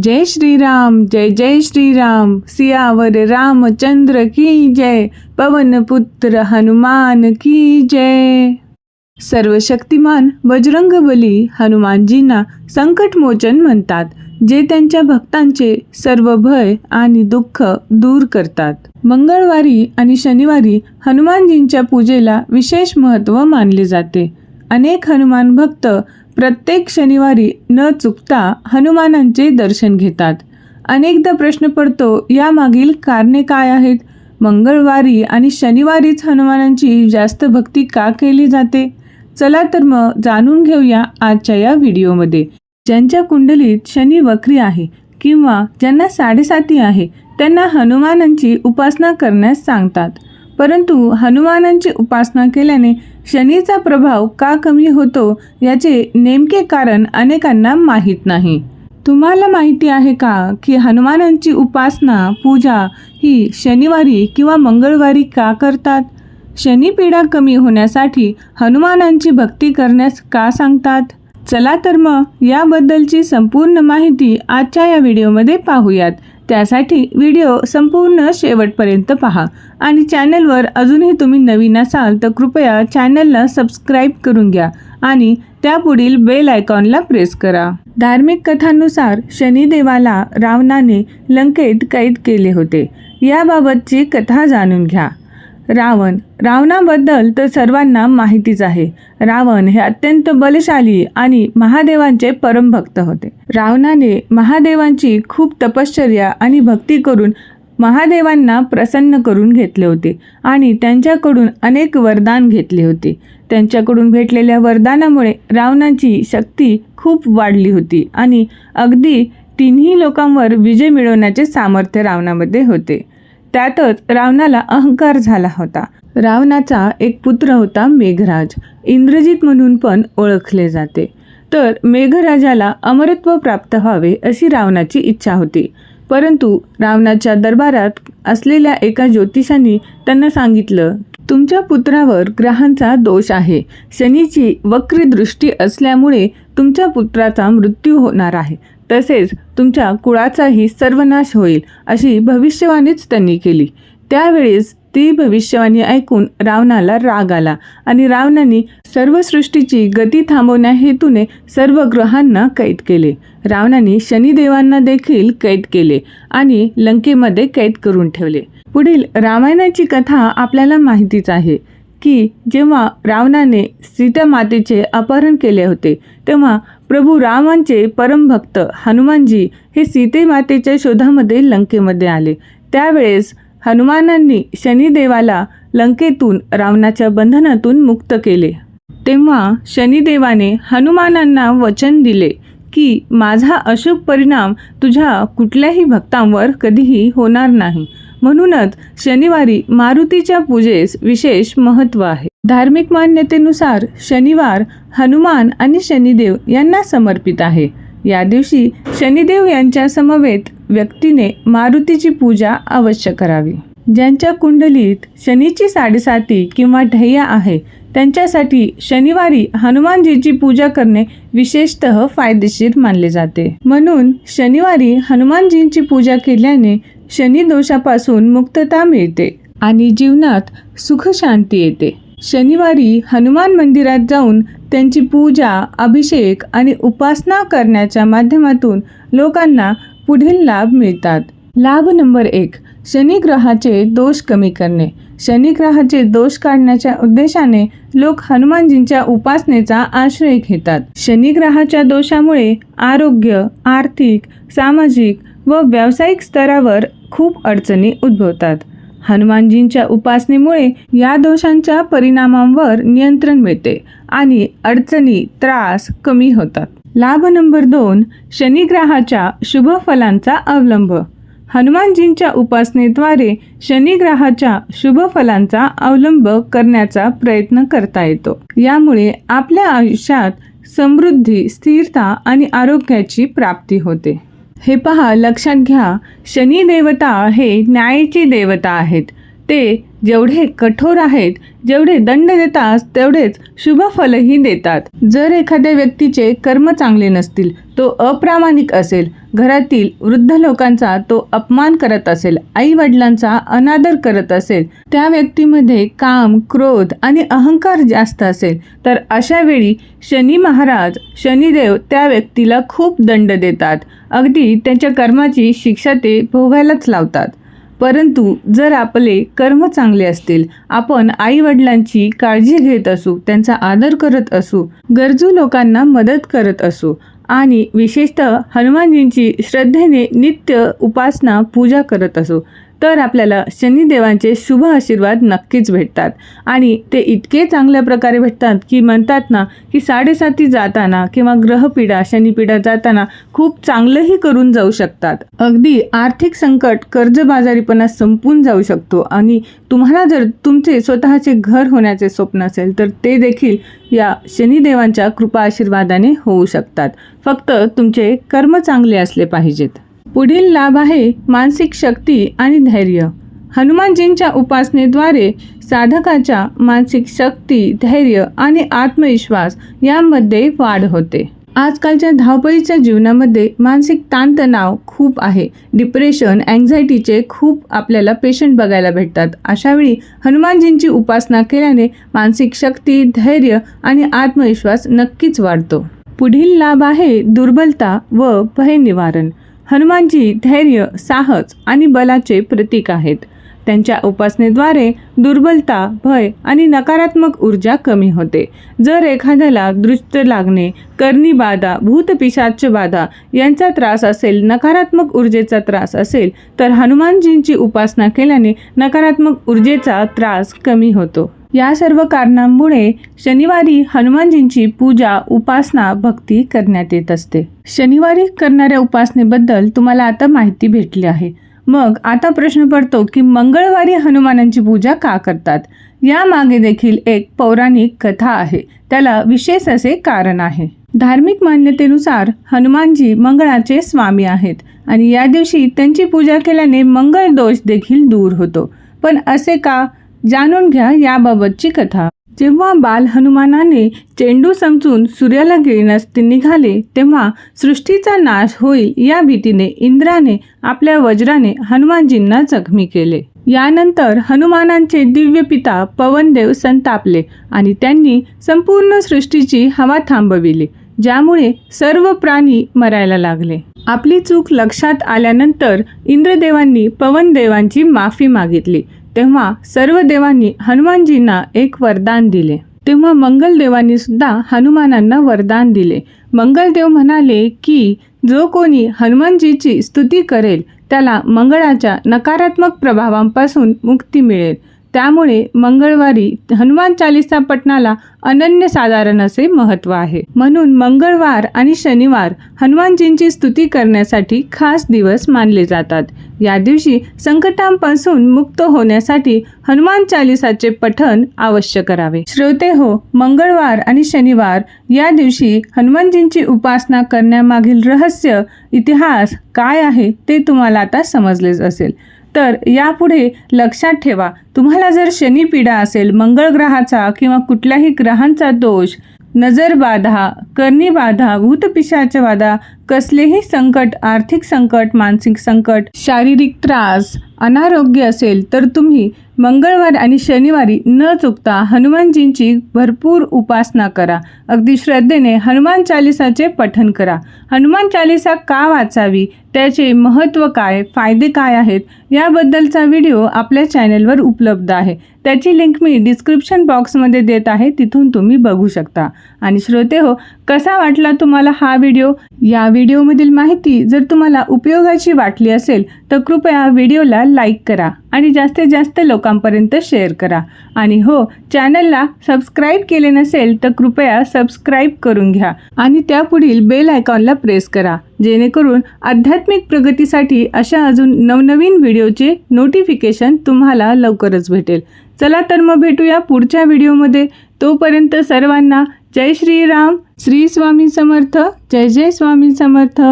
जय श्रीराम जय जय श्रीराम। सियावर रामचंद्र की जय पवन पुत्र हनुमान की जय। सर्व शक्तिमान बजरंगबली हनुमानजींना संकटमोचन म्हणतात जे त्यांच्या भक्तांचे सर्व भय आणि दुःख दूर करतात. मंगळवारी आणि शनिवारी हनुमानजींच्या पूजेला विशेष महत्त्व मानले जाते. अनेक हनुमान भक्त प्रत्येक शनिवारी न चुकता हनुमानांचे दर्शन घेतात. अनेकदा प्रश्न पडतो यामागील कारणे काय आहेत? मंगळवारी आणि शनिवारीच हनुमानांची जास्त भक्ती का केली जाते? चला तर मग जाणून घेऊया आजच्या या व्हिडिओमध्ये. ज्यांच्या कुंडलीत शनी वक्री आहे किंवा ज्यांना साडेसाती आहे त्यांना हनुमानांची उपासना करण्यास सांगतात. परंतु हनुमानांची उपासना केल्याने शनीचा प्रभाव का कमी होतो याचे नेमके कारण अनेकांना माहीत नाही. तुम्हाला माहिती आहे का की हनुमानांची उपासना पूजा ही शनिवारी किंवा मंगळवारी का करतात? शनीपीडा कमी होण्यासाठी हनुमानांची भक्ती करण्यास का सांगतात? चला तर मग याबद्दलची संपूर्ण माहिती आजच्या या व्हिडिओमध्ये पाहूयात. त्यासाठी व्हिडिओ संपूर्ण शेवटपर्यंत पहा. आणि चॅनलवर अजूनही तुम्ही नवीन असाल तर कृपया चॅनलला सबस्क्राईब करून घ्या आणि त्यापुढील बेल आयकॉनला प्रेस करा. धार्मिक कथांनुसार शनिदेवाला रावणाने लंकेत कैद केले होते. याबाबतची कथा जाणून घ्या. रावण. रावणाबद्दल तर सर्वांना माहितीच आहे. रावण हे अत्यंत बलशाली आणि महादेवांचे परमभक्त होते. रावणाने महादेवांची खूप तपश्चर्या आणि भक्ती करून महादेवांना प्रसन्न करून घेतले होते आणि त्यांच्याकडून अनेक वरदान घेतले होते. त्यांच्याकडून भेटलेल्या वरदानामुळे रावणाची शक्ती खूप वाढली होती आणि अगदी तिन्ही लोकांवर विजय मिळवण्याचे सामर्थ्य रावणामध्ये होते. त्यातच रावणाला अहंकार झाला होता. रावणाचा एक पुत्र होता मेघराज. इंद्रजित म्हणून पण ओळखले जाते. तर मेघराजाला अमरत्व प्राप्त व्हावे अशी रावणाची इच्छा होती. परंतु रावणाच्या दरबारात असलेल्या एका ज्योतिषांनी त्यांना सांगितलं तुमच्या पुत्रावर ग्रहांचा दोष आहे. शनीची वक्र दृष्टी असल्यामुळे तुमच्या पुत्राचा मृत्यू होणार आहे. तसेच तुमच्या कुळाचाही सर्वनाश होईल अशी भविष्यवाणीच त्यांनी केली. त्यावेळेस ती भविष्यवाणी ऐकून रावणाला राग आला आणि रावणाने सर्व सृष्टीची गती थांबवण्या हेतूने सर्व ग्रहांना कैद केले. रावणाने शनिदेवांना देखील कैद केले आणि लंकेमध्ये कैद करून ठेवले. पुढील रामायणाची कथा आपल्याला माहितीच आहे की जेव्हा रावणाने सीता मातेचे अपहरण केले होते तेव्हा प्रभू रामांचे परमभक्त हनुमानजी हे सीतेमातेच्या शोधामध्ये लंकेमध्ये आले. त्यावेळेस हनुमानांनी शनिदेवाला लंकेतून रावणाच्या बंधनातून मुक्त केले. तेव्हा शनिदेवाने हनुमानांना वचन दिले की माझा अशुभ परिणाम तुझ्या कुठल्याही भक्तांवर कधीही होणार नाही. म्हणूनच शनिवारी मारुतीच्या पूजेस विशेष महत्त्व आहे. धार्मिक मान्यतेनुसार शनिवार हनुमान आणि शनिदेव यांना समर्पित आहे. या दिवशी शनिदेव यांच्या समवेत व्यक्तीने मारुतीची पूजा अवश्य करावी. ज्यांच्या कुंडलीत शनीची साडेसाती किंवा ढैया आहे त्यांच्यासाठी शनिवारी हनुमानजीची पूजा करणे विशेषतः फायदेशीर मानले जाते. म्हणून शनिवारी हनुमानजींची पूजा केल्याने शनी दोषापासून मुक्तता मिळते आणि जीवनात सुख शांती येते. शनिवारी हनुमान मंदिरात जाऊन त्यांची पूजा अभिषेक आणि उपासना करण्याच्या माध्यमातून लोकांना पुढील लाभ मिळतात. लाभ नंबर एक शनिग्रहाचे दोष कमी करणे. शनिग्रहाचे दोष काढण्याच्या उद्देशाने लोक हनुमानजींच्या उपासनेचा आश्रय घेतात. शनिग्रहाच्या दोषामुळे आरोग्य आर्थिक सामाजिक व व्यावसायिक स्तरावर खूप अडचणी उद्भवतात. हनुमानजींच्या उपासनेमुळे या दोषांच्या परिणामांवर नियंत्रण मिळते आणि अडचणी त्रास कमी होतात. लाभ नंबर दोन शनिग्रहाच्या शुभ फलांचा अवलंब. हनुमानजींच्या उपासनेद्वारे शनिग्रहाच्या शुभ फलांचा अवलंब करण्याचा प्रयत्न करता येतो. यामुळे आपल्या आयुष्यात समृद्धी स्थिरता आणि आरोग्याची प्राप्ती होते. हे पहा लक्षात घ्या शनी देवता हे न्यायाची देवता आहेत. ते जेवढे कठोर आहेत जेवढे दंड देतात तेवढेच शुभफलही देतात. जर एखाद्या व्यक्तीचे कर्म चांगले नसतील तो अप्रामाणिक असेल घरातील वृद्ध लोकांचा तो अपमान करत असेल आई वडिलांचा अनादर करत असेल त्या व्यक्तीमध्ये काम क्रोध आणि अहंकार जास्त असेल तर अशा वेळी शनी महाराज शनिदेव त्या व्यक्तीला खूप दंड देतात. अगदी त्यांच्या कर्माची शिक्षा ते भोगायलाच लावतात. परंतु जर आपले कर्म चांगले असतील आपण आईवडिलांची काळजी घेत असू त्यांचा आदर करत असू गरजू लोकांना मदत करत असू आणि विशेषतः हनुमानजींची श्रद्धेने नित्य उपासना पूजा करत असू तर आपल्याला शनिदेवांचे शुभ आशीर्वाद नक्कीच भेटतात. आणि ते इतके चांगल्या प्रकारे भेटतात की म्हणतात ना की साडेसाती जाताना किंवा ग्रहपीडा शनिपीडा जाताना खूप चांगलंही करून जाऊ शकतात. अगदी आर्थिक संकट कर्जबाजारीपणा संपून जाऊ शकतो. आणि तुम्हाला जर तुमचे स्वतःचे घर होण्याचे स्वप्न असेल तर ते देखील या शनिदेवांच्या कृपा आशीर्वादाने होऊ शकतात. फक्त तुमचे कर्म चांगले असले पाहिजेत. पुढील लाभ आहे मानसिक शक्ती आणि धैर्य. हनुमानजींच्या उपासनेद्वारे साधकाच्या मानसिक शक्ती धैर्य आणि आत्मविश्वास यामध्ये वाढ होते. आजकालच्या धावपळीच्या जीवनामध्ये मानसिक ताणतणाव खूप आहे. डिप्रेशन अँझायटीचे खूप आपल्याला पेशंट बघायला भेटतात. अशावेळी हनुमानजींची उपासना केल्याने मानसिक शक्ती धैर्य आणि आत्मविश्वास नक्कीच वाढतो. पुढील लाभ आहे दुर्बलता व भय निवारण हनुमानजी धैर्य साहस आणि बलाचे प्रतीक आहेत. त्यांच्या उपासनेद्वारे दुर्बलता भय आणि नकारात्मक ऊर्जा कमी होते. जर एखाद्याला दृष्ट लागणे करणी बाधा भूतपिशाच बाधा यांचा त्रास असेल नकारात्मक ऊर्जेचा त्रास असेल तर हनुमानजींची उपासना केल्याने नकारात्मक ऊर्जेचा त्रास कमी होतो. या सर्व कारणांमुळे शनिवारी हनुमानजींची पूजा उपासना भक्ती करण्यात येत असते. शनिवारी करणाऱ्या उपासनेबद्दल तुम्हाला आता माहिती भेटली आहे. मग आता प्रश्न पडतो की मंगळवारी हनुमानांची पूजा का करतात? यामागे देखील एक पौराणिक कथा आहे. त्याला विशेष असे कारण आहे. धार्मिक मान्यतेनुसार हनुमानजी मंगळाचे स्वामी आहेत आणि या दिवशी त्यांची पूजा केल्याने मंगळ दोष देखील दूर होतो. पण असे का? जाणून घ्या याबाबतची कथा. जेव्हा बाल हनुमानाने चेंडू समजून सूर्याला गिळण्यास ते निघाले तेव्हा सृष्टीचा नाश होईल या भीतीने इंद्राने आपल्या वज्राने हनुमानजींना जखमी केले. यानंतर हनुमानांचे दिव्य पिता पवनदेव संतापले आणि त्यांनी संपूर्ण सृष्टीची हवा थांबविली ज्यामुळे सर्व प्राणी मरायला लागले. आपली चूक लक्षात आल्यानंतर इंद्रदेवांनी पवनदेवांची माफी मागितली. तेव्हा सर्व देवांनी हनुमानजींना एक वरदान दिले. तेव्हा मंगलदेवांनी सुद्धा हनुमानांना वरदान दिले. मंगलदेव म्हणाले की जो कोणी हनुमानजीची स्तुती करेल त्याला मंगळाच्या नकारात्मक प्रभावांपासून मुक्ती मिळेल. त्यामुळे मंगळवारी हनुमान चालिसा पठणाला अनन्यसाधारण असे महत्त्व आहे. म्हणून मंगळवार आणि शनिवार हनुमानजींची स्तुती करण्यासाठी खास दिवस मानले जातात. या दिवशी संकटांपासून मुक्त होण्यासाठी हनुमान चालिसाचे पठण अवश्य करावे. श्रोते हो मंगळवार आणि शनिवार या दिवशी हनुमानजींची उपासना करण्यामागील रहस्य इतिहास काय आहे ते तुम्हाला आता समजलेच असेल. तर यापुढे लक्षात ठेवा तुम्हाला जर शनिपीडा असेल मंगळ ग्रहाचा किंवा कुठल्याही ग्रहांचा दोष नजर बाधा कर्णी बाधा भूतपिशाच बाधा कसलेही संकट आर्थिक संकट मानसिक संकट शारीरिक त्रास अनारोग्य असेल तर तुम्ही मंगळवार आणि शनिवारी न चुकता हनुमानजींची भरपूर उपासना करा. अगदी श्रद्धेने हनुमान चालिसाचे पठन करा. हनुमान चालिसा का वाचावी? त्याचे महत्त्व काय? फायदे काय आहेत? याबद्दलचा व्हिडिओ आपल्या चॅनेलवर उपलब्ध आहे. त्याची लिंक मी डिस्क्रिप्शन बॉक्समध्ये देत आहे तिथून तुम्ही बघू शकता. आणि श्रोते हो कसा वाटला तुम्हाला हा व्हिडिओ या व्हिडिओमधील माहिती जर तुम्हाला उपयोगाची वाटली असेल तर कृपया व्हिडिओला लाईक करा आणि जास्तीत जास्त लोकांपर्यंत शेअर करा. आणि हो चॅनलला सबस्क्राईब केले नसेल तर कृपया सबस्क्राईब करून घ्या. आणि त्यापुढील बेल आयकॉनला प्रेस करा. जेणेकरून आध्यात्मिक प्रगतीसाठी अशा अजून नवनवीन व्हिडिओचे नोटिफिकेशन तुम्हाला लवकरच भेटेल. चला तर मग भेटूया पुढच्या व्हिडिओमध्ये. तोपर्यंत सर्वांना जय श्रीराम. श्री स्वामी समर्थ. जय जय स्वामी समर्थ.